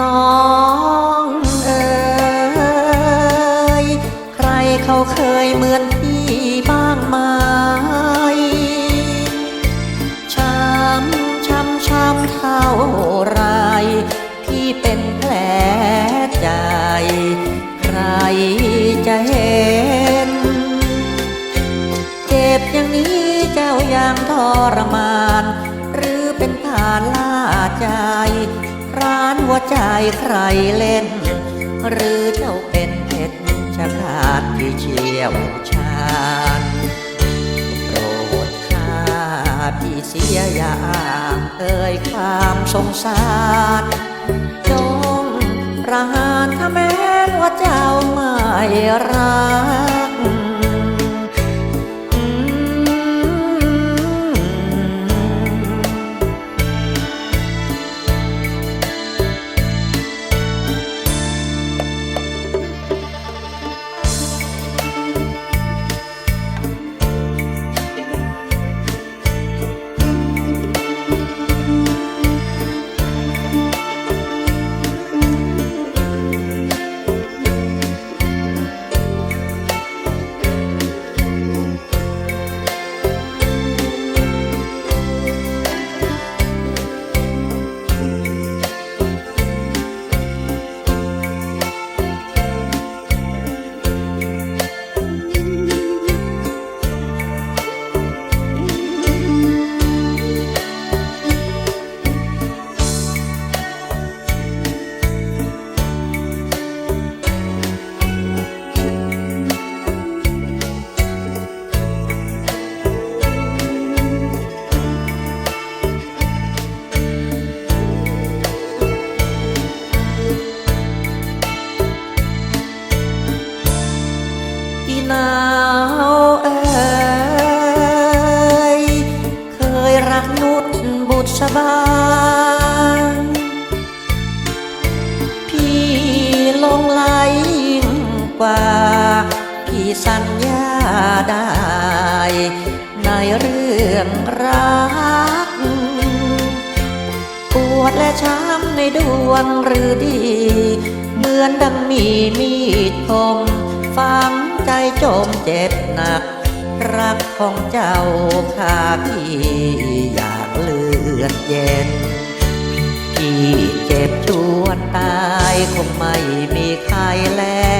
น้องเอ๋ยใครเขาเคยเหมือนพี่บ้างไหมช้ำช้ำช้ำเท่าไรพี่เป็นแผลใจ ใครจะเห็น เจ็บอย่างนี้เจ้ายังทรมาน หรือเป็นผ่านล่าใจ ร้านหัวใจใครเล่น หรือเจ้าเป็นเพชรชะขาดที่เชี่ยวชาญโปรดข้าพี่เสียอย่างเอ่ยความสงสารจงประหารถ้าแม้ว่าเจ้าไม่รัก อีนาวเอ๋ยเคยรักนุชบุษบาพี่ลงไหลยิ่งกว่า พี่สัญญาได้ ในเรื่องรัก ปวดและช้ำในดวงหรือดี เหมือนดังมีมีดคมฝัง ใจจมเจ็บหนัก รักของเจ้าข้าพี่อยากเลือดเย็น พี่เจ็บชวนตายคงไม่มีใครแล้